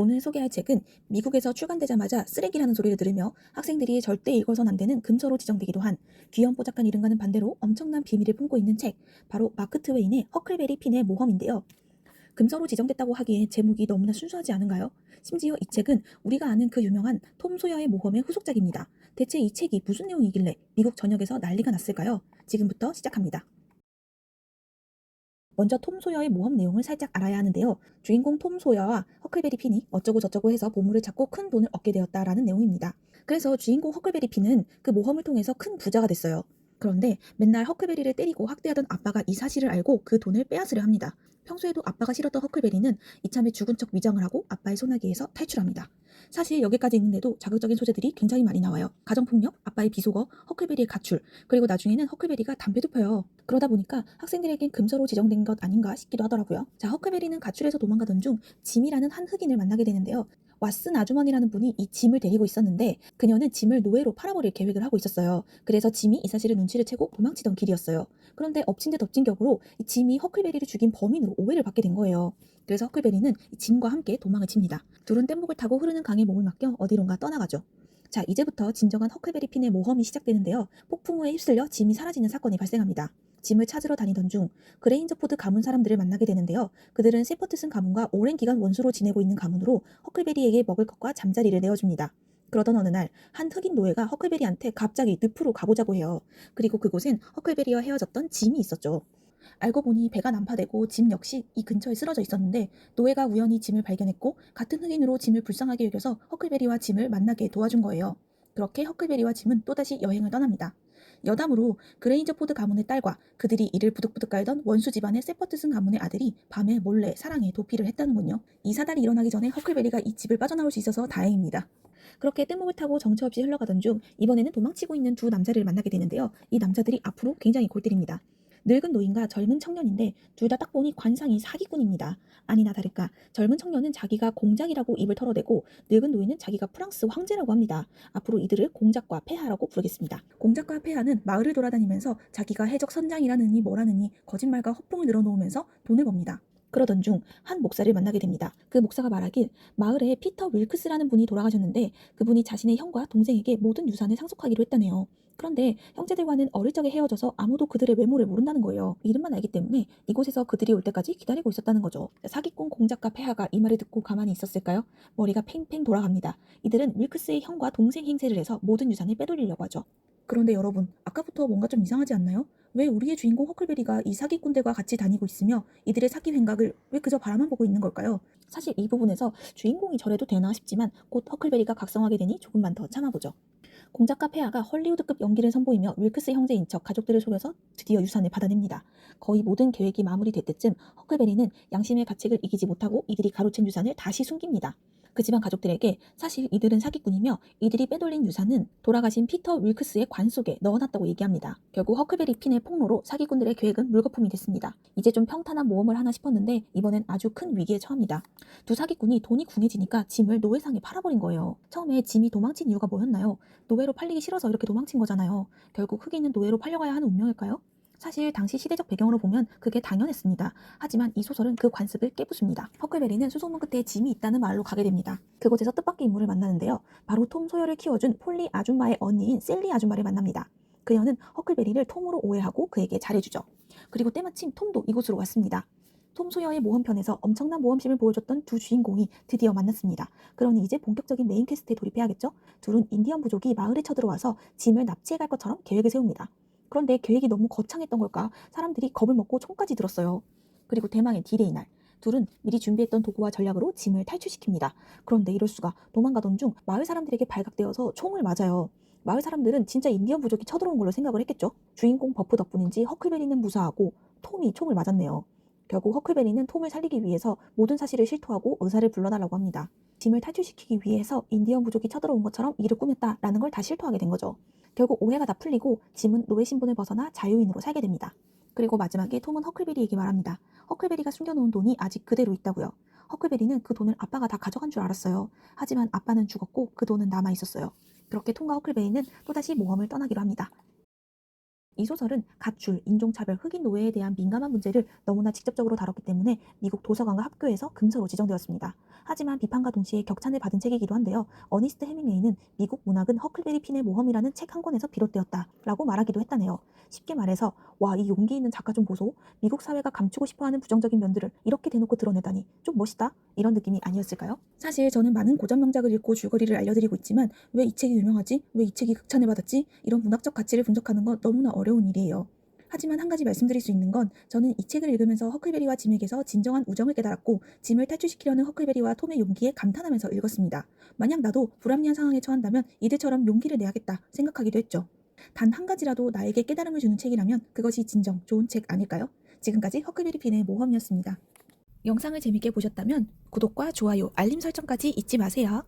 오늘 소개할 책은 미국에서 출간되자마자 쓰레기라는 소리를 들으며 학생들이 절대 읽어선 안 되는 금서로 지정되기도 한 귀염뽀짝한 이름과는 반대로 엄청난 비밀을 품고 있는 책, 바로 마크 트웨인의 허클베리 핀의 모험인데요. 금서로 지정됐다고 하기에 제목이 너무나 순수하지 않은가요? 심지어 이 책은 우리가 아는 그 유명한 톰 소여의 모험의 후속작입니다. 대체 이 책이 무슨 내용이길래 미국 전역에서 난리가 났을까요? 지금부터 시작합니다. 먼저 톰 소여의 모험 내용을 살짝 알아야 하는데요. 주인공 톰 소여와 허클베리 핀이 어쩌고 저쩌고 해서 보물을 찾고 큰 돈을 얻게 되었다라는 내용입니다. 그래서 주인공 허클베리 핀은 그 모험을 통해서 큰 부자가 됐어요. 그런데 맨날 허클베리를 때리고 학대하던 아빠가 이 사실을 알고 그 돈을 빼앗으려 합니다. 평소에도 아빠가 싫었던 허클베리는 이참에 죽은 척 위장을 하고 아빠의 소나기에서 탈출합니다. 사실 여기까지 있는데도 자극적인 소재들이 굉장히 많이 나와요. 가정폭력, 아빠의 비속어, 허클베리의 가출, 그리고 나중에는 허클베리가 담배도 펴요. 그러다 보니까 학생들에겐 금서로 지정된 것 아닌가 싶기도 하더라고요. 자, 허클베리는 가출해서 도망가던 중 짐이라는 한 흑인을 만나게 되는데요. 왓슨 아주머니라는 분이 이 짐을 데리고 있었는데 그녀는 짐을 노예로 팔아버릴 계획을 하고 있었어요. 그래서 짐이 이 사실을 눈치를 채고 도망치던 길이었어요. 그런데 엎친 데 덮친 격으로 이 짐이 허클베리를 죽인 범인으로 오해를 받게 된 거예요. 그래서 허클베리는 이 짐과 함께 도망을 칩니다. 둘은 뗏목을 타고 흐르는 강에 몸을 맡겨 어디론가 떠나가죠. 자, 이제부터 진정한 허클베리 핀의 모험이 시작되는데요. 폭풍우에 휩쓸려 짐이 사라지는 사건이 발생합니다. 짐을 찾으러 다니던 중 그레인저포드 가문 사람들을 만나게 되는데요. 그들은 세퍼트슨 가문과 오랜 기간 원수로 지내고 있는 가문으로 허클베리에게 먹을 것과 잠자리를 내어줍니다. 그러던 어느 날 한 흑인 노예가 허클베리한테 갑자기 늪으로 가보자고 해요. 그리고 그곳엔 허클베리와 헤어졌던 짐이 있었죠. 알고 보니 배가 난파되고 짐 역시 이 근처에 쓰러져 있었는데 노예가 우연히 짐을 발견했고 같은 흑인으로 짐을 불쌍하게 여겨서 허클베리와 짐을 만나게 도와준 거예요. 그렇게 허클베리와 짐은 또다시 여행을 떠납니다. 여담으로 그레인저 포드 가문의 딸과 그들이 이를 부득부득 깔던 원수 집안의 세퍼트슨 가문의 아들이 밤에 몰래 사랑에 도피를 했다는군요. 이 사달이 일어나기 전에 허클베리가 이 집을 빠져나올 수 있어서 다행입니다. 그렇게 뗏목을 타고 정처 없이 흘러가던 중 이번에는 도망치고 있는 두 남자를 만나게 되는데요. 이 남자들이 앞으로 굉장히 골 때립니다. 늙은 노인과 젊은 청년인데 둘 다 딱 보니 관상이 사기꾼입니다. 아니나 다를까 젊은 청년은 자기가 공작이라고 입을 털어대고 늙은 노인은 자기가 프랑스 황제라고 합니다. 앞으로 이들을 공작과 폐하라고 부르겠습니다. 공작과 폐하는 마을을 돌아다니면서 자기가 해적 선장이라느니 뭐라느니 거짓말과 헛봉을 늘어놓으면서 돈을 법니다. 그러던 중 한 목사를 만나게 됩니다. 그 목사가 말하길 마을에 피터 윌크스라는 분이 돌아가셨는데 그분이 자신의 형과 동생에게 모든 유산을 상속하기로 했다네요. 그런데 형제들과는 어릴 적에 헤어져서 아무도 그들의 외모를 모른다는 거예요. 이름만 알기 때문에 이곳에서 그들이 올 때까지 기다리고 있었다는 거죠. 사기꾼 공작가 폐하가 이 말을 듣고 가만히 있었을까요? 머리가 팽팽 돌아갑니다. 이들은 윌크스의 형과 동생 행세를 해서 모든 유산을 빼돌리려고 하죠. 그런데 여러분, 아까부터 뭔가 좀 이상하지 않나요? 왜 우리의 주인공 허클베리가 이 사기꾼들과 같이 다니고 있으며 이들의 사기 횡각을 왜 그저 바라만 보고 있는 걸까요? 사실 이 부분에서 주인공이 저래도 되나 싶지만 곧 허클베리가 각성하게 되니 조금만 더 참아보죠. 공작가 폐하가 헐리우드급 연기를 선보이며 윌크스 형제인 척 가족들을 속여서 드디어 유산을 받아냅니다. 거의 모든 계획이 마무리될 때쯤 허클베리는 양심의 가책을 이기지 못하고 이들이 가로챈 유산을 다시 숨깁니다. 그 집안 가족들에게 사실 이들은 사기꾼이며 이들이 빼돌린 유산은 돌아가신 피터 윌크스의 관 속에 넣어놨다고 얘기합니다. 결국 허클베리 핀의 폭로로 사기꾼들의 계획은 물거품이 됐습니다. 이제 좀 평탄한 모험을 하나 싶었는데 이번엔 아주 큰 위기에 처합니다. 두 사기꾼이 돈이 궁해지니까 짐을 노예상에 팔아버린 거예요. 처음에 짐이 도망친 이유가 뭐였나요? 노예로 팔리기 싫어서 이렇게 도망친 거잖아요. 결국 흑인은 노예로 팔려가야 하는 운명일까요? 사실 당시 시대적 배경으로 보면 그게 당연했습니다. 하지만 이 소설은 그 관습을 깨부숩니다. 허클베리는 수소문 끝에 짐이 있다는 말로 가게 됩니다. 그곳에서 뜻밖의 인물을 만나는데요. 바로 톰 소여를 키워준 폴리 아줌마의 언니인 셀리 아줌마를 만납니다. 그녀는 허클베리를 톰으로 오해하고 그에게 잘해주죠. 그리고 때마침 톰도 이곳으로 왔습니다. 톰 소여의 모험편에서 엄청난 모험심을 보여줬던 두 주인공이 드디어 만났습니다. 그러니 이제 본격적인 메인 퀘스트에 돌입해야겠죠? 둘은 인디언 부족이 마을에 쳐들어와서 짐을 납치해 갈 것처럼 계획을 세웁니다. 그런데 계획이 너무 거창했던 걸까 사람들이 겁을 먹고 총까지 들었어요. 그리고 대망의 디데이 날 둘은 미리 준비했던 도구와 전략으로 짐을 탈출시킵니다. 그런데 이럴 수가 도망가던 중 마을 사람들에게 발각되어서 총을 맞아요. 마을 사람들은 진짜 인디언 부족이 쳐들어온 걸로 생각을 했겠죠. 주인공 버프 덕분인지 허클베리는 무사하고 톰이 총을 맞았네요. 결국 허클베리는 톰을 살리기 위해서 모든 사실을 실토하고 의사를 불러달라고 합니다. 짐을 탈출시키기 위해서 인디언 부족이 쳐들어온 것처럼 일을 꾸몄다라는 걸 다 실토하게 된 거죠. 결국 오해가 다 풀리고 짐은 노예 신분을 벗어나 자유인으로 살게 됩니다. 그리고 마지막에 톰은 허클베리에게 말합니다. 허클베리가 숨겨놓은 돈이 아직 그대로 있다고요. 허클베리는 그 돈을 아빠가 다 가져간 줄 알았어요. 하지만 아빠는 죽었고 그 돈은 남아 있었어요. 그렇게 톰과 허클베리는 또다시 모험을 떠나기로 합니다. 이 소설은 가출, 인종차별, 흑인 노예에 대한 민감한 문제를 너무나 직접적으로 다뤘기 때문에 미국 도서관과 학교에서 금서로 지정되었습니다. 하지만 비판과 동시에 격찬을 받은 책이기도 한데요. 어니스트 해밍웨이는 미국 문학은 허클베리 핀의 모험이라는 책 한 권에서 비롯되었다라고 말하기도 했다네요. 쉽게 말해서 와 이 용기 있는 작가 좀 보소. 미국 사회가 감추고 싶어하는 부정적인 면들을 이렇게 대놓고 드러내다니 좀 멋있다 이런 느낌이 아니었을까요? 사실 저는 많은 고전 명작을 읽고 줄거리를 알려드리고 있지만 왜 이 책이 유명하지? 왜 이 책이 극찬을 받았지? 이런 문학적 가치를 분석하는 건 너무나 어려운 일이에요. 하지만 한 가지 말씀드릴 수 있는 건 저는 이 책을 읽으면서 허클베리와 짐에게서 진정한 우정을 깨달았고 짐을 탈출시키려는 허클베리와 톰의 용기에 감탄하면서 읽었습니다. 만약 나도 불합리한 상황에 처한다면 이들처럼 용기를 내야겠다 생각하기도 했죠. 단 한 가지라도 나에게 깨달음을 주는 책이라면 그것이 진정 좋은 책 아닐까요? 지금까지 허클베리 핀의 모험이었습니다. 영상을 재밌게 보셨다면 구독과 좋아요, 알림 설정까지 잊지 마세요.